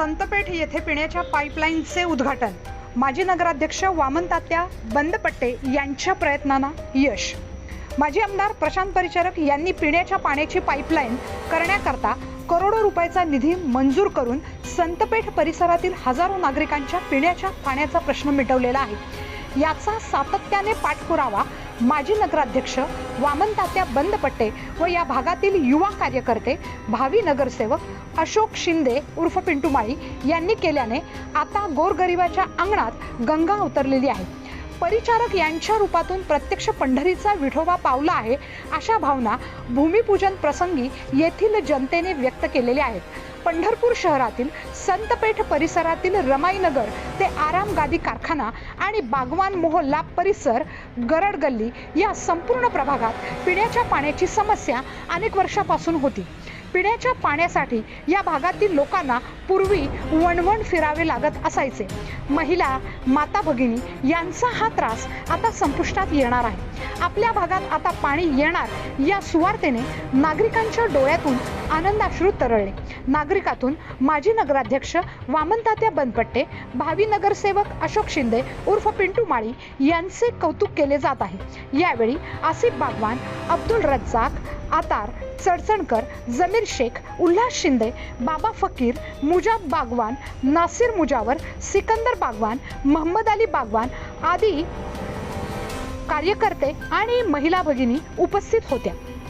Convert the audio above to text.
संतपेठ येथे पिण्याच्या पाईपलाईनचे उद्घाटन. माजी नगराध्यक्ष वामन तात्या बंदपट्टे यांच्या प्रयत्नांना यश. माजी आमदार प्रशांत परिचारक यांनी पिण्याच्या पाण्याची पाईपलाईन करण्याकरता करोडो रुपयाचा निधी मंजूर करून संतपेठ परिसरातील हजारो नागरिकांच्या पिण्याच्या पाण्याचा प्रश्न मिटवलेला आहे. याचा सातत्याने पाठपुरावा माजी नगराध्यक्ष वामन तात्या बंदपट्टे व या भागातील युवा कार्यकर्ते भावी नगरसेवक अशोक शिंदे उर्फ पिंटू माळी यांनी केल्याने आता गोरगरिबाच्या अंगणात गंगा उतरलेली आहे. परिचारक यांच्या रूपातून प्रत्यक्ष पंढरीचा विठोबा पावला आहे अशा भावना भूमिपूजन प्रसंगी येथील जनतेने व्यक्त केलेल्या आहेत. पंढरपूर शहरातील संतपेठ परिसरातील रमाईनगर ते आराम गादी कारखाना आणि बागवान मोहल्ला परिसर गरड गल्ली या संपूर्ण प्रभागात पिण्याच्या पाण्याची समस्या अनेक वर्षापासून होती. पिण्याच्या पाण्यासाठी या भागातील लोकांना पूर्वी वणवण फिरावे लागत असायचे. महिला माता भगिनी यांचा हा त्रास आता संपुष्टात येणार आहे. आपल्या भागात आता पाणी येणार या सुवार्तेने नागरिकांच्या डोळ्यातून आनंदाश्रू तरळले. नागरिकातून माजी नगराध्यक्ष वामनतात्या बनपट्टे भावी नगरसेवक अशोक शिंदे उर्फ पिंटू माळी यांचे कौतुक केले जात आहे. यावेळी आसिफ बागवान अब्दुल रज्जाक आतार चडचणकर जमीर शेख उल्हास शिंदे बाबा फकीर मुजाब बागवान नासिर मुजावर सिकंदर बागवान महम्मद अली बागवान आदी कार्यकर्ते आणि महिला भगिनी उपस्थित होत्या.